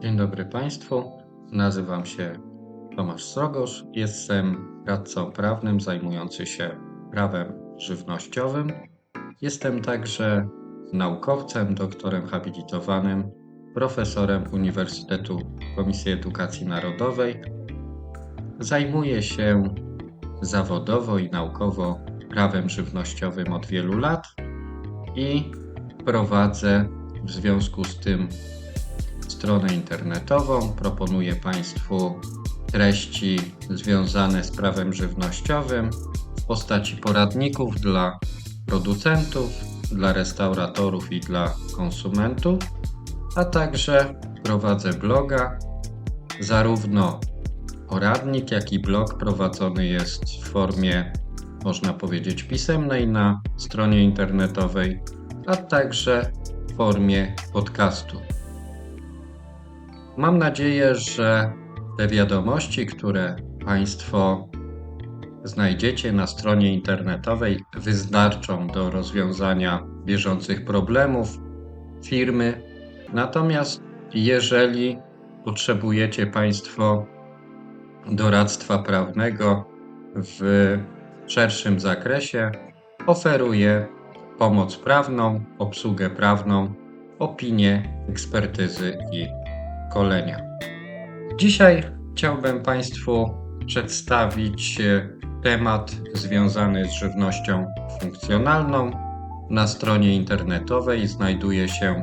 Dzień dobry Państwu. Nazywam się Tomasz Srogosz. Jestem radcą prawnym zajmujący się prawem żywnościowym. Jestem także naukowcem, doktorem habilitowanym, profesorem Uniwersytetu Komisji Edukacji Narodowej. Zajmuję się zawodowo i naukowo prawem żywnościowym od wielu lat i prowadzę w związku z tym stronę internetową. Proponuję Państwu treści związane z prawem żywnościowym w postaci poradników dla producentów, dla restauratorów i dla konsumentów, a także prowadzę bloga. Zarówno poradnik, jak i blog prowadzony jest w formie, można powiedzieć, pisemnej na stronie internetowej, a także w formie podcastu. Mam nadzieję, że te wiadomości, które Państwo znajdziecie na stronie internetowej, wystarczą do rozwiązania bieżących problemów firmy. Natomiast jeżeli potrzebujecie Państwo doradztwa prawnego w szerszym zakresie, oferuję pomoc prawną, obsługę prawną, opinie, ekspertyzy i szkolenia. Dzisiaj chciałbym Państwu przedstawić e, temat związany z żywnością funkcjonalną. Na stronie internetowej znajduje się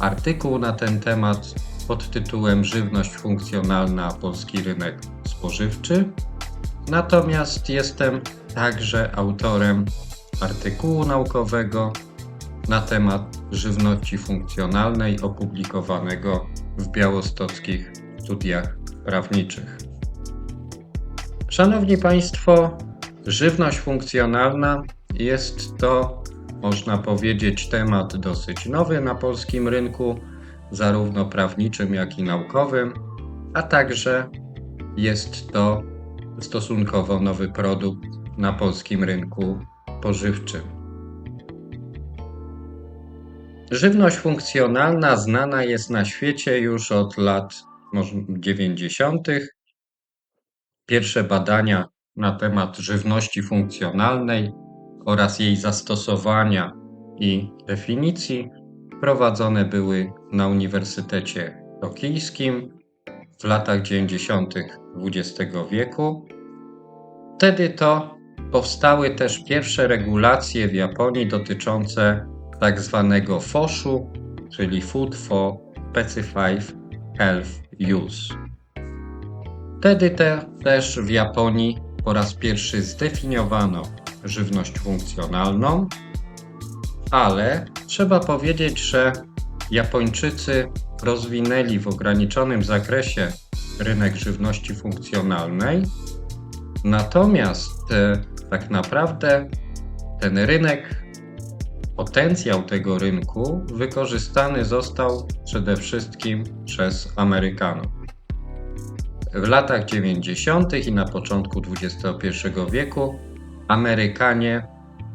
artykuł na ten temat pod tytułem Żywność funkcjonalna polski rynek spożywczy. Natomiast jestem także autorem artykułu naukowego na temat żywności funkcjonalnej opublikowanego w białostockich studiach prawniczych. Szanowni Państwo, żywność funkcjonalna jest to, można powiedzieć, temat dosyć nowy na polskim rynku, zarówno prawniczym, jak i naukowym, a także jest to stosunkowo nowy produkt na polskim rynku spożywczym. Żywność funkcjonalna znana jest na świecie już od lat 90. Pierwsze badania na temat żywności funkcjonalnej oraz jej zastosowania i definicji prowadzone były na Uniwersytecie Tokijskim w latach 90. XX wieku. Wtedy to powstały też pierwsze regulacje w Japonii dotyczące tak zwanego FOSHU, czyli Food for Specified Health Use. Wtedy te, też w Japonii po raz pierwszy zdefiniowano żywność funkcjonalną, ale trzeba powiedzieć, że Japończycy rozwinęli w ograniczonym zakresie rynek żywności funkcjonalnej, natomiast e, tak naprawdę ten rynek Potencjał tego rynku wykorzystany został przede wszystkim przez Amerykanów. W latach 90. i na początku XXI wieku Amerykanie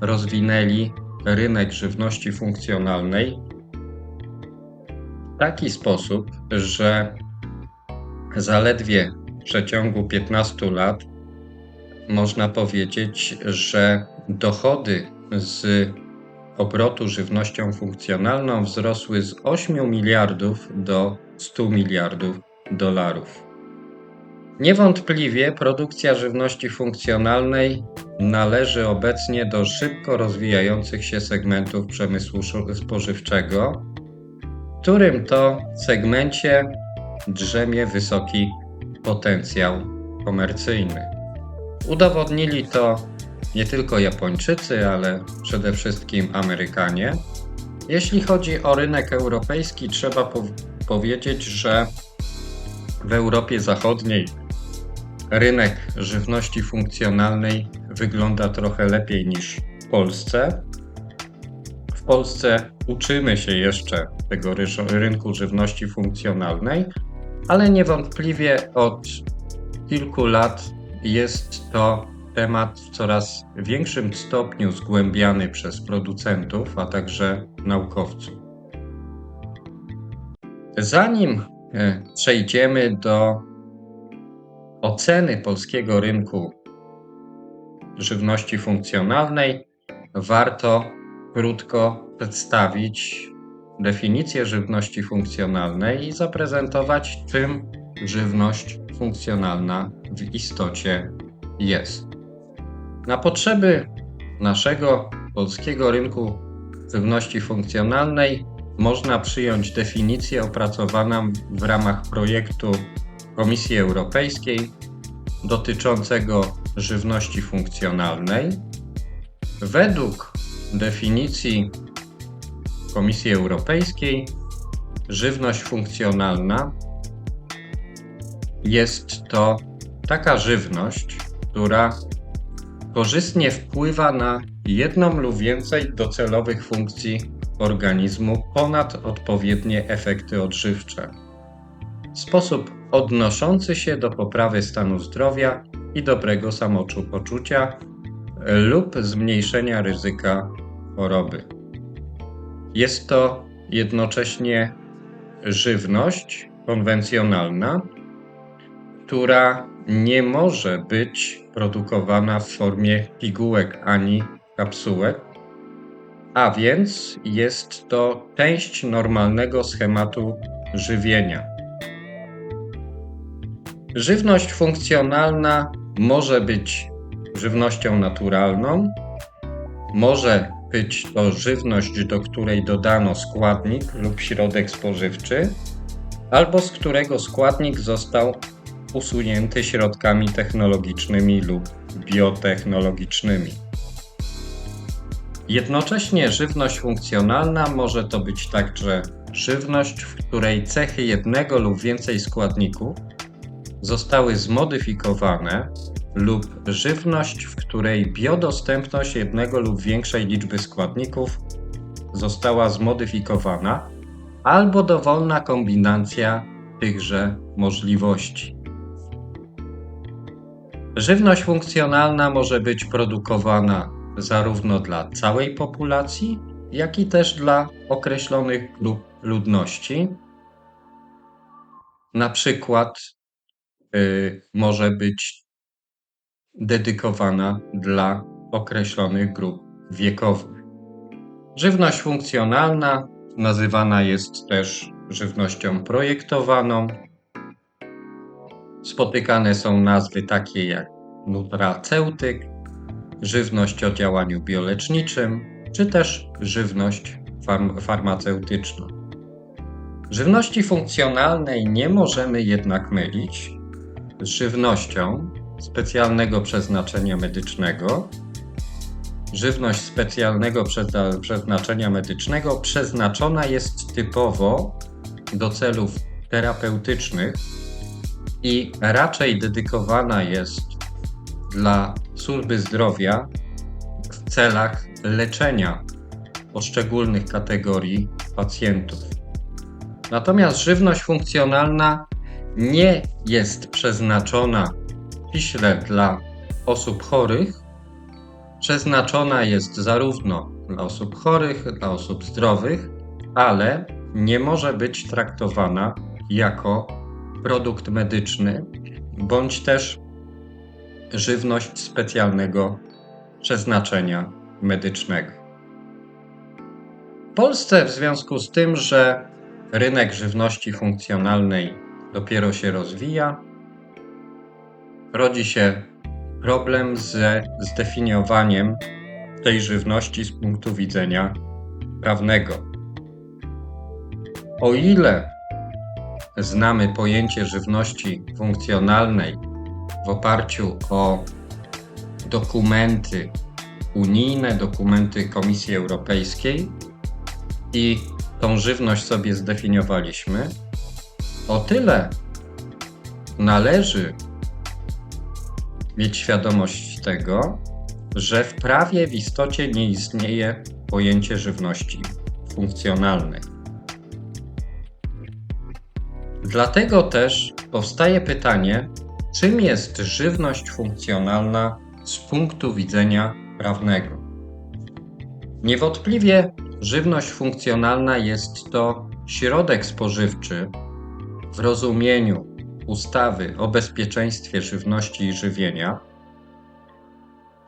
rozwinęli rynek żywności funkcjonalnej w taki sposób, że zaledwie w przeciągu 15 lat można powiedzieć, że dochody z obrotu żywnością funkcjonalną wzrosły z 8 miliardów do 100 miliardów dolarów. Niewątpliwie produkcja żywności funkcjonalnej należy obecnie do szybko rozwijających się segmentów przemysłu spożywczego, w którym to segmencie drzemie wysoki potencjał komercyjny. Udowodnili to nie tylko Japończycy, ale przede wszystkim Amerykanie. Jeśli chodzi o rynek europejski, trzeba po powiedzieć, że w Europie Zachodniej rynek żywności funkcjonalnej wygląda trochę lepiej niż w Polsce. W Polsce uczymy się jeszcze tego rynku żywności funkcjonalnej, ale niewątpliwie od kilku lat jest to temat w coraz większym stopniu zgłębiany przez producentów, a także naukowców. Zanim e, przejdziemy do oceny polskiego rynku żywności funkcjonalnej, warto krótko przedstawić definicję żywności funkcjonalnej i zaprezentować, czym żywność funkcjonalna w istocie jest. Na potrzeby naszego polskiego rynku żywności funkcjonalnej można przyjąć definicję opracowaną w ramach projektu Komisji Europejskiej dotyczącego żywności funkcjonalnej. Według definicji Komisji Europejskiej żywność funkcjonalna jest to taka żywność, która korzystnie wpływa na jedną lub więcej docelowych funkcji organizmu ponad odpowiednie efekty odżywcze. Sposób odnoszący się do poprawy stanu zdrowia i dobrego samopoczucia lub zmniejszenia ryzyka choroby. Jest to jednocześnie żywność konwencjonalna, która nie może być produkowana w formie pigułek ani kapsułek, a więc jest to część normalnego schematu żywienia. Żywność funkcjonalna może być żywnością naturalną, może być to żywność, do której dodano składnik lub środek spożywczy, albo z którego składnik został usunięty środkami technologicznymi lub biotechnologicznymi. Jednocześnie żywność funkcjonalna może to być także żywność, w której cechy jednego lub więcej składników zostały zmodyfikowane lub żywność, w której biodostępność jednego lub większej liczby składników została zmodyfikowana, albo dowolna kombinacja tychże możliwości. Żywność funkcjonalna może być produkowana zarówno dla całej populacji, jak i też dla określonych grup ludności. Na przykład y, może być dedykowana dla określonych grup wiekowych. Żywność funkcjonalna nazywana jest też żywnością projektowaną. Spotykane są nazwy takie jak nutraceutyk, żywność o działaniu bioleczniczym, czy też żywność farm farmaceutyczna. Żywności funkcjonalnej nie możemy jednak mylić z żywnością specjalnego przeznaczenia medycznego. Żywność specjalnego przeznaczenia medycznego przeznaczona jest typowo do celów terapeutycznych i raczej dedykowana jest dla służby zdrowia w celach leczenia poszczególnych kategorii pacjentów. Natomiast żywność funkcjonalna nie jest przeznaczona ściśle dla osób chorych, przeznaczona jest zarówno dla osób chorych, dla osób zdrowych, ale nie może być traktowana jako produkt medyczny bądź też żywność specjalnego przeznaczenia medycznego. W Polsce, w związku z tym, że rynek żywności funkcjonalnej dopiero się rozwija, rodzi się problem ze zdefiniowaniem tej żywności z punktu widzenia prawnego. O ile znamy pojęcie żywności funkcjonalnej w oparciu o dokumenty unijne, dokumenty Komisji Europejskiej i tą żywność sobie zdefiniowaliśmy, o tyle należy mieć świadomość tego, że w prawie w istocie nie istnieje pojęcie żywności funkcjonalnej. Dlatego też powstaje pytanie, czym jest żywność funkcjonalna z punktu widzenia prawnego. Niewątpliwie żywność funkcjonalna jest to środek spożywczy, w rozumieniu ustawy o bezpieczeństwie żywności i żywienia.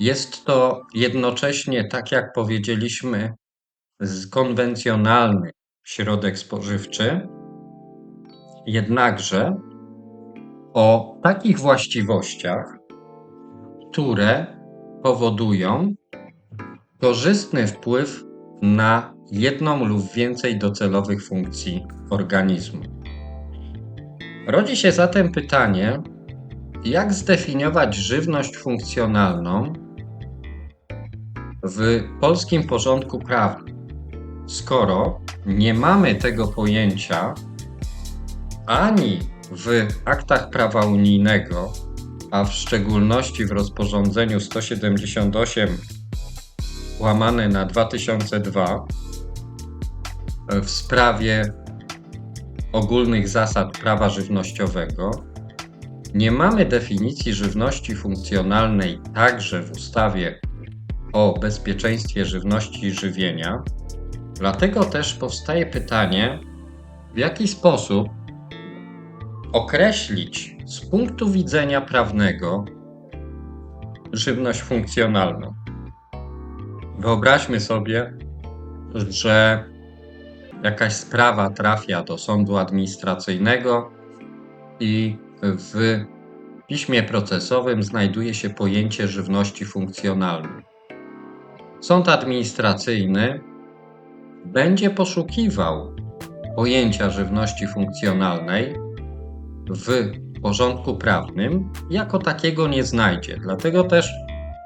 Jest to jednocześnie, tak jak powiedzieliśmy, konwencjonalny środek spożywczy, jednakże o takich właściwościach, które powodują korzystny wpływ na jedną lub więcej docelowych funkcji organizmu. Rodzi się zatem pytanie, jak zdefiniować żywność funkcjonalną w polskim porządku prawnym, skoro nie mamy tego pojęcia ani w aktach prawa unijnego, a w szczególności w rozporządzeniu 178 łamane na 2002 w sprawie ogólnych zasad prawa żywnościowego, nie mamy definicji żywności funkcjonalnej także w ustawie o bezpieczeństwie żywności i żywienia. Dlatego też powstaje pytanie, w jaki sposób określić z punktu widzenia prawnego żywność funkcjonalną. Wyobraźmy sobie, że jakaś sprawa trafia do sądu administracyjnego i w piśmie procesowym znajduje się pojęcie żywności funkcjonalnej. Sąd administracyjny będzie poszukiwał pojęcia żywności funkcjonalnej w porządku prawnym, jako takiego nie znajdzie. Dlatego też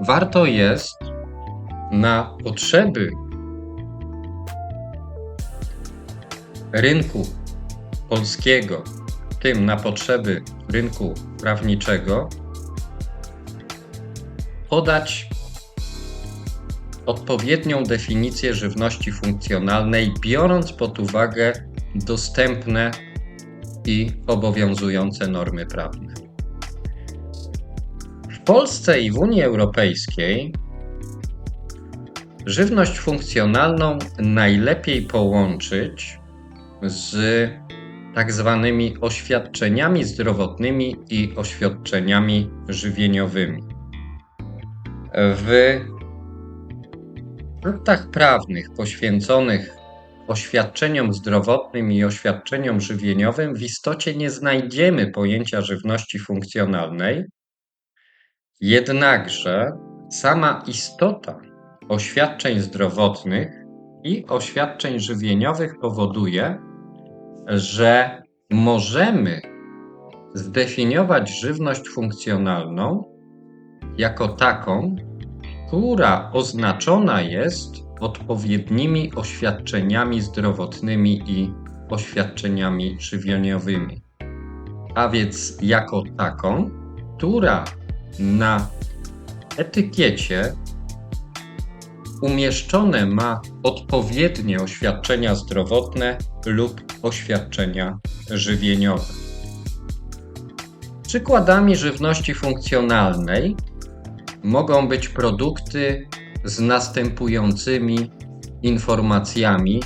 warto jest na potrzeby rynku polskiego, tym na potrzeby rynku prawniczego, podać odpowiednią definicję żywności funkcjonalnej, biorąc pod uwagę dostępne i obowiązujące normy prawne. W Polsce i w Unii Europejskiej żywność funkcjonalną najlepiej połączyć z tak zwanymi oświadczeniami zdrowotnymi i oświadczeniami żywieniowymi. W aktach prawnych poświęconych oświadczeniom zdrowotnym i oświadczeniom żywieniowym w istocie nie znajdziemy pojęcia żywności funkcjonalnej, jednakże sama istota oświadczeń zdrowotnych i oświadczeń żywieniowych powoduje, że możemy zdefiniować żywność funkcjonalną jako taką, która oznaczona jest odpowiednimi oświadczeniami zdrowotnymi i oświadczeniami żywieniowymi. A więc jako taką, która na etykiecie umieszczone ma odpowiednie oświadczenia zdrowotne lub oświadczenia żywieniowe. Przykładami żywności funkcjonalnej mogą być produkty z następującymi informacjami,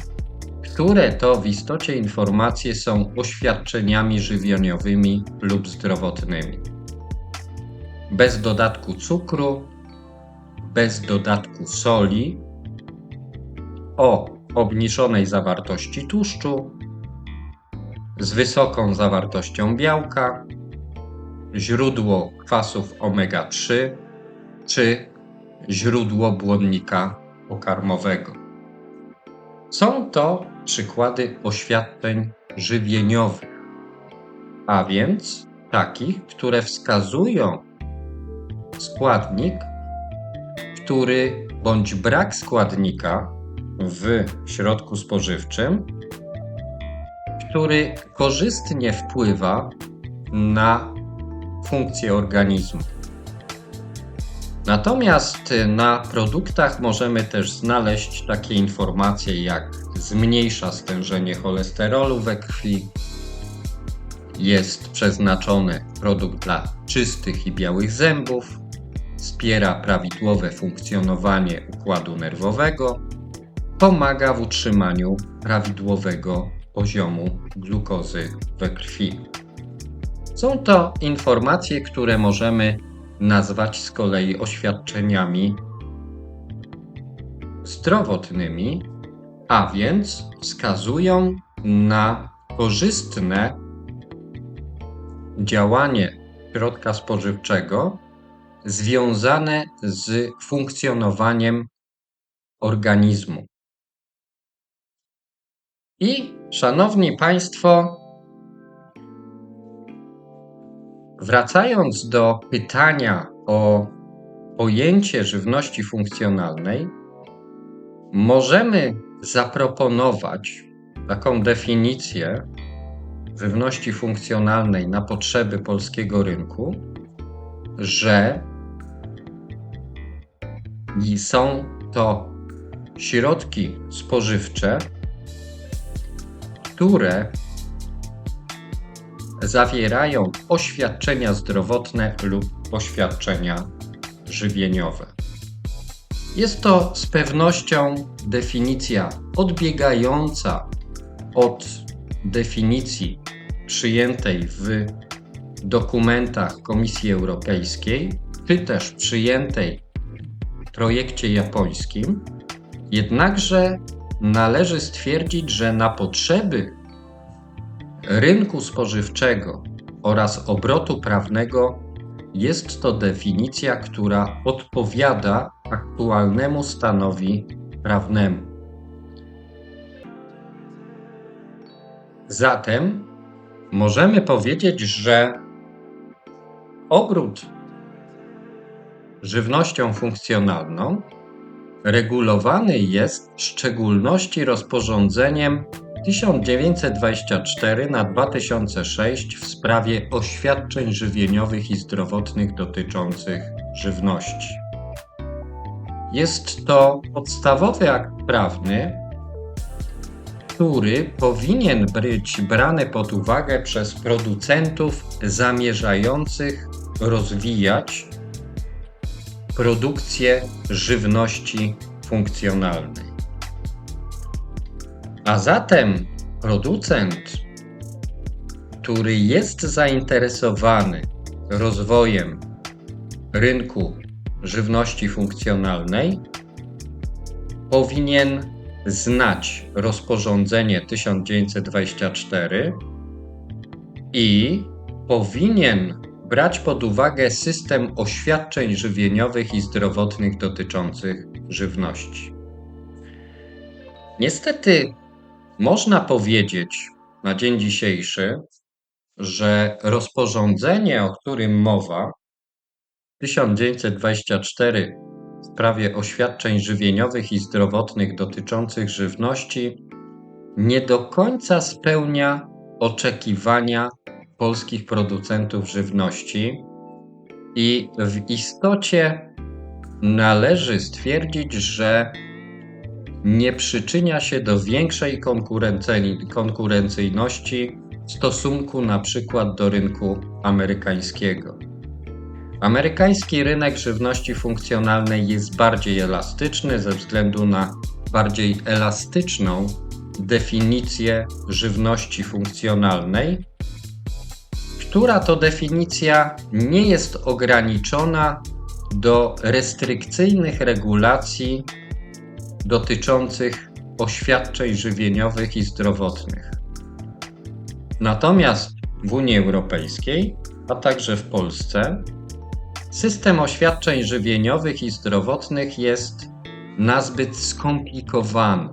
które to w istocie informacje są oświadczeniami żywieniowymi lub zdrowotnymi. Bez dodatku cukru, bez dodatku soli, o obniżonej zawartości tłuszczu, z wysoką zawartością białka, źródło kwasów omega-3 czy źródło błonnika pokarmowego. Są to przykłady oświadczeń żywieniowych, a więc takich, które wskazują składnik, który bądź brak składnika w środku spożywczym, który korzystnie wpływa na funkcję organizmu. Natomiast na produktach możemy też znaleźć takie informacje jak zmniejsza stężenie cholesterolu we krwi, jest przeznaczony produkt dla czystych i białych zębów, wspiera prawidłowe funkcjonowanie układu nerwowego, pomaga w utrzymaniu prawidłowego poziomu glukozy we krwi. Są to informacje, które możemy nazwać z kolei oświadczeniami zdrowotnymi, a więc wskazują na korzystne działanie środka spożywczego związane z funkcjonowaniem organizmu. I szanowni Państwo, wracając do pytania o pojęcie żywności funkcjonalnej, możemy zaproponować taką definicję żywności funkcjonalnej na potrzeby polskiego rynku, że są to środki spożywcze, które zawierają oświadczenia zdrowotne lub oświadczenia żywieniowe. Jest to z pewnością definicja odbiegająca od definicji przyjętej w dokumentach Komisji Europejskiej, czy też przyjętej w projekcie japońskim. Jednakże należy stwierdzić, że na potrzeby rynku spożywczego oraz obrotu prawnego jest to definicja, która odpowiada aktualnemu stanowi prawnemu. Zatem możemy powiedzieć, że obrót żywnością funkcjonalną regulowany jest w szczególności rozporządzeniem 1924 na 2006 w sprawie oświadczeń żywieniowych i zdrowotnych dotyczących żywności. Jest to podstawowy akt prawny, który powinien być brany pod uwagę przez producentów zamierzających rozwijać produkcję żywności funkcjonalnej. A zatem producent, który jest zainteresowany rozwojem rynku żywności funkcjonalnej, powinien znać rozporządzenie 1924 i powinien brać pod uwagę system oświadczeń żywieniowych i zdrowotnych dotyczących żywności. Niestety, można powiedzieć na dzień dzisiejszy, że rozporządzenie, o którym mowa, 1924 w sprawie oświadczeń żywieniowych i zdrowotnych dotyczących żywności, nie do końca spełnia oczekiwania polskich producentów żywności i w istocie należy stwierdzić, że nie przyczynia się do większej konkurencyjności w stosunku na przykład do rynku amerykańskiego. Amerykański rynek żywności funkcjonalnej jest bardziej elastyczny ze względu na bardziej elastyczną definicję żywności funkcjonalnej, która to definicja nie jest ograniczona do restrykcyjnych regulacji dotyczących oświadczeń żywieniowych i zdrowotnych. Natomiast w Unii Europejskiej, a także w Polsce, system oświadczeń żywieniowych i zdrowotnych jest nazbyt skomplikowany.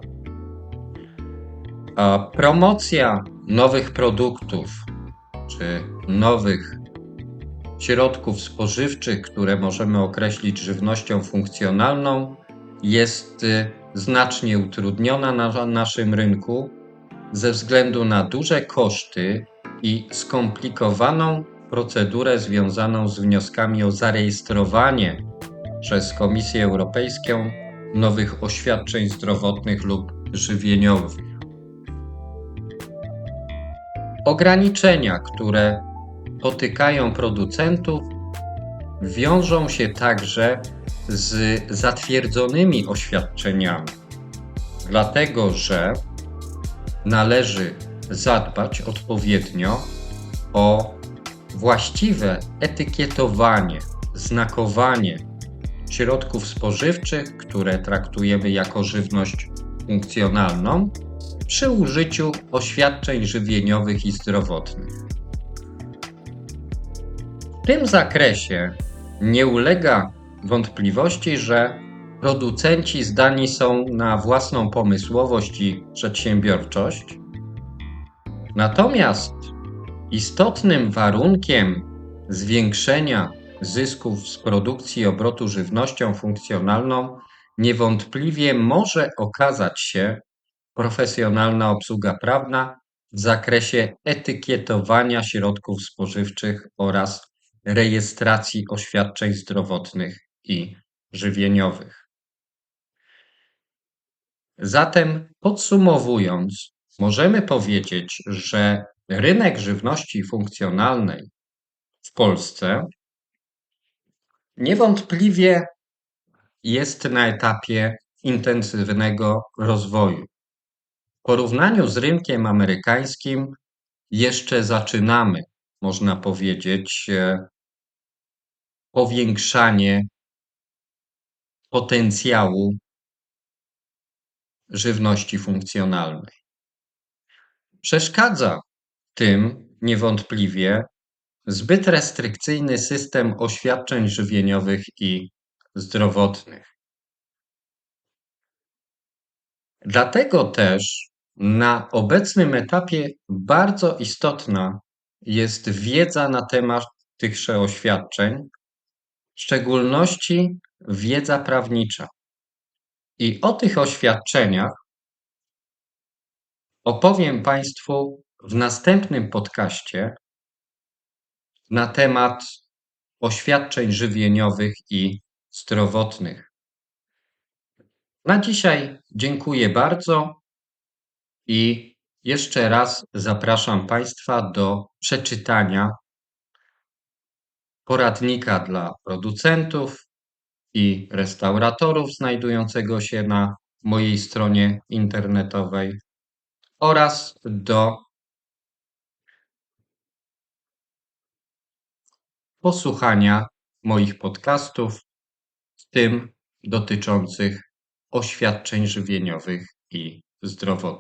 A promocja nowych produktów czy nowych środków spożywczych, które możemy określić żywnością funkcjonalną, jest y, znacznie utrudniona na naszym rynku ze względu na duże koszty i skomplikowaną procedurę związaną z wnioskami o zarejestrowanie przez Komisję Europejską nowych oświadczeń zdrowotnych lub żywieniowych. Ograniczenia, które potykają producentów, wiążą się także z zatwierdzonymi oświadczeniami, dlatego że należy zadbać odpowiednio o właściwe etykietowanie, znakowanie środków spożywczych, które traktujemy jako żywność funkcjonalną, przy użyciu oświadczeń żywieniowych i zdrowotnych. W tym zakresie nie ulega wątpliwości, że producenci zdani są na własną pomysłowość i przedsiębiorczość. Natomiast istotnym warunkiem zwiększenia zysków z produkcji obrotu żywnością funkcjonalną niewątpliwie może okazać się profesjonalna obsługa prawna w zakresie etykietowania środków spożywczych oraz rejestracji oświadczeń zdrowotnych i żywieniowych. Zatem podsumowując, możemy powiedzieć, że rynek żywności funkcjonalnej w Polsce niewątpliwie jest na etapie intensywnego rozwoju. W porównaniu z rynkiem amerykańskim jeszcze zaczynamy, można powiedzieć, e, powiększanie potencjału żywności funkcjonalnej. Przeszkadza tym niewątpliwie zbyt restrykcyjny system oświadczeń żywieniowych i zdrowotnych. Dlatego też na obecnym etapie bardzo istotna jest wiedza na temat tychże oświadczeń, szczególności wiedza prawnicza. I o tych oświadczeniach opowiem Państwu w następnym podcaście na temat oświadczeń żywieniowych i zdrowotnych. Na dzisiaj dziękuję bardzo i jeszcze raz zapraszam Państwa do przeczytania poradnika dla producentów i restauratorów znajdującego się na mojej stronie internetowej oraz do posłuchania moich podcastów, w tym dotyczących oświadczeń żywieniowych i zdrowotnych.